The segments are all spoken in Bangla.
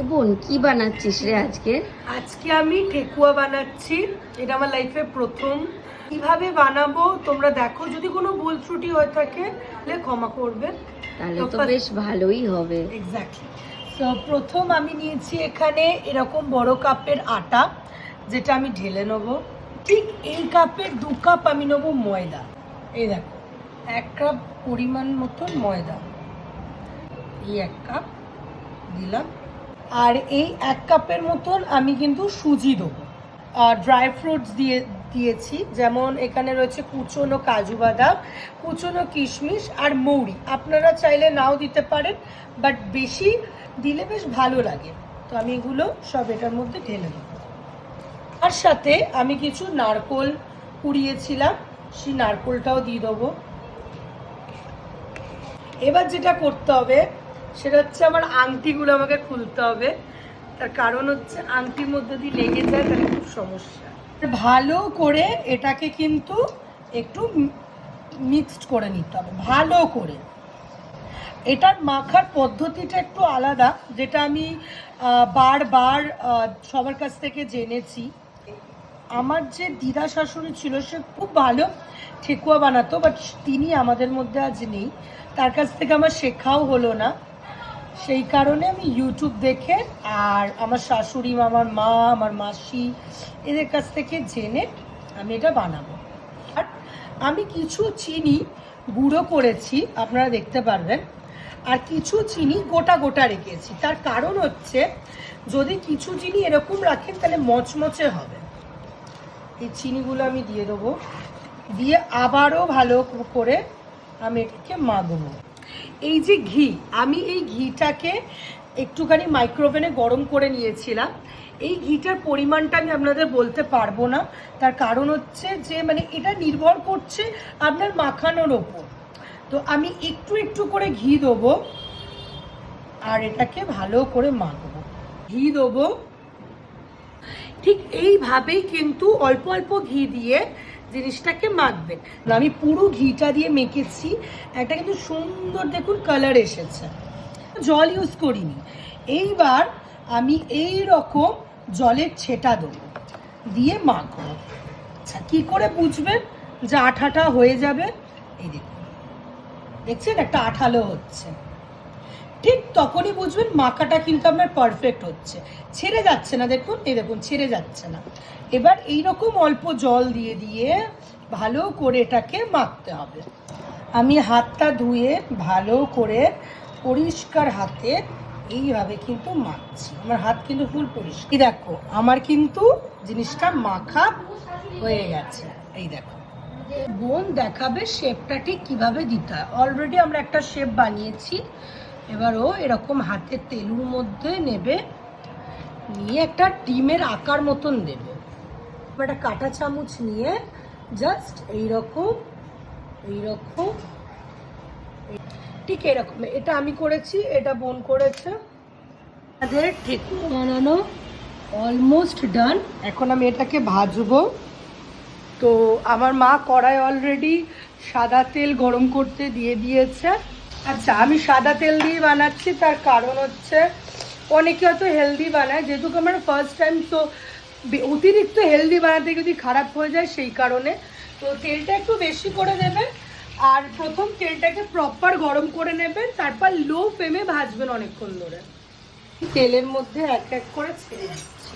এ বোন কি বানাচ্ছিস রে আজকে? আজকে আমি ঠেকুয়া বানাচ্ছি। এটা আমার লাইফে প্রথম। কীভাবে বানাবো তোমরা দেখো। যদি কোনো ভুল ত্রুটি হয়ে থাকে তাহলে ক্ষমা করবে। তাহলে তো বেশ ভালোই হবে। এক্স্যাক্টলি তো প্রথম আমি নিয়েছি এখানে এরকম বড় কাপের আটা যেটা আমি ঢেলে নেব। ঠিক এই কাপের দু কাপ আমি নেব ময়দা। এই দেখো এক কাপ পরিমাণ মতন ময়দা। এই এক কাপ দিলাম। আর এই এক কাপের মতন আমি কিন্তু সুজি দেবো। আর ড্রাই ফ্রুটস দিয়ে, দিয়েছি। যেমন এখানে রয়েছে কুচনো কাজু বাদাম, কুচনো কিশমিশ আর মৌরি। আপনারা চাইলে নাও দিতে পারেন বাট বেশি দিলে বেশ ভালো লাগে। তো আমি এগুলো সব এটার মধ্যে ঢেলে দেবো। তার সাথে আমি কিছু নারকোল কুড়িয়েছিলাম, সেই নারকোলটাও দিয়ে দেবো। এবার যেটা করতে হবে সেটা হচ্ছে আমার আংটিগুলো আমাকে খুলতে হবে। তার কারণ হচ্ছে আংটির মধ্যে দিয়ে লেগে যায় তাহলে খুব সমস্যা। ভালো করে এটাকে কিন্তু একটু মিক্সড করে নিতে হবে, ভালো করে। এটার মাখার পদ্ধতিটা একটু আলাদা, যেটা আমি বারবার সবার কাছ থেকে জেনেছি। আমার যে দিদা শাশুড়ি ছিল, সে খুব ভালো ঠেকুয়া বানাতো বাট তিনি আমাদের মধ্যে আজ নেই। তার কাছ থেকে আমার শেখাও হলো না। সেই কারণে আমি ইউটিউব দেখে আর আমার শাশুড়ি, আমার মা, আমার মাসি এদের কাছ থেকে জেনে আমি এটা বানাবো। আর আমি কিছু চিনি গুঁড়ো করেছি, আপনারা দেখতে পারবেন। আর কিছু চিনি গোটা গোটা রেখেছি। তার কারণ হচ্ছে যদি কিছু চিনি এরকম রাখেন তাহলে মচমচে হবে। এই চিনিগুলো আমি দিয়ে দেবো। দিয়ে আবারও ভালো করে আমি এটাকে মাখবো। এই যে ঘি, আমি এই ঘিটাকে একটুখানি মাইক্রোওভেনে গরম করে নিয়েছিলাম। এই ঘিটার পরিমাণটা আমি আপনাদের বলতে পারব না। তার কারণ হচ্ছে যে মানে এটা নির্ভর করছে আপনার মাখানোর ওপর। তো আমি একটু একটু করে ঘি দেবো আর এটাকে ভালো করে মাখবো। ঘি দেবো। ঠিক এইভাবেই কিন্তু অল্প অল্প ঘি দিয়ে জিনিসটাকে মাখবেন। আমি পুরো ঘিটা দিয়ে মেখেছি। একটা কিন্তু সুন্দর দেখুন কালার এসেছে। জল ইউজ করিনি। এইবার আমি এই রকম জলের ছেটা দেবো। দিয়ে মাখবো। আচ্ছা কী করে বুঝবেন? যে আঠাটা হয়ে যাবে? এই দেখুন। দেখছেন? একটা আঠালো হচ্ছে। ঠিক তখনই বুঝবেন মাখাটা কিন্তু আপনার পারফেক্ট হচ্ছে। ছেড়ে যাচ্ছে না, দেখুন, এই দেখুন, ছেড়ে যাচ্ছে না। এবার এই রকম অল্প জল দিয়ে দিয়ে ভালো করে এটাকে মাখতে হবে। আমি হাতটা ধুয়ে ভালো করে পরিষ্কার হাতে এইভাবে কিন্তু মাখছি। আমার হাত কিন্তু ফুল পরিষ্কার। দেখো, আমার কিন্তু জিনিসটা মাখা হয়ে গেছে। এই দেখো। বোন দেখাবে শেপটা ঠিক কীভাবে দিতে হয়। অলরেডি আমরা একটা শেপ বানিয়েছি। এবার ও এরকম হাতে তেলুর মধ্যে নেবে, নিয়ে একটা ডিমের আকার মতন দেবে। একটা কাঁটা চামচ নিয়ে জাস্ট এইরকম এইরকম, এই- ঠিক এরকম। এটা আমি করেছি, এটা বোন করেছে। আমাদের ঠেকুয়া বানানো অলমোস্ট ডান এখন আমি এটাকে ভাজবো। তো আমার মা কড়াই অলরেডি সাদা তেল গরম করতে দিয়ে দিয়েছে। আচ্ছা আমি সাদা তেল দিয়ে বানাচ্ছি, তার কারণ হচ্ছে অনেকে হয়তো হেলদি বানায়, যেহেতু আমার ফার্স্ট টাইম তো অতিরিক্ত হেলদি বানাতে যদি খারাপ হয়ে যায় সেই কারণে। তো তেলটা একটু বেশি করে দেবেন, আর প্রথম তেলটাকে প্রপার গরম করে নেবেন, তারপর লো ফ্লেমে ভাজবেন অনেকক্ষণ ধরে। তেলের মধ্যে এক এক করে ছেড়ে দিচ্ছি।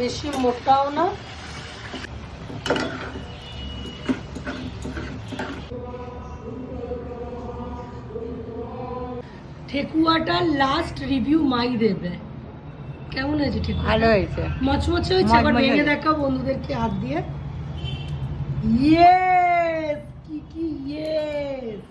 বেশি মোটাও না। ঠেকুয়াটার লাস্ট রিভিউ মাই দেবে কেমন হয়েছে ঠেকুয়া ভালো হয়েছে মচমচে হয়েছে আবার মচমচে ভেঙে হয়েছে। দেখাও বন্ধুদেরকে হাত দিয়ে ইয়েস কি কি ইয়েস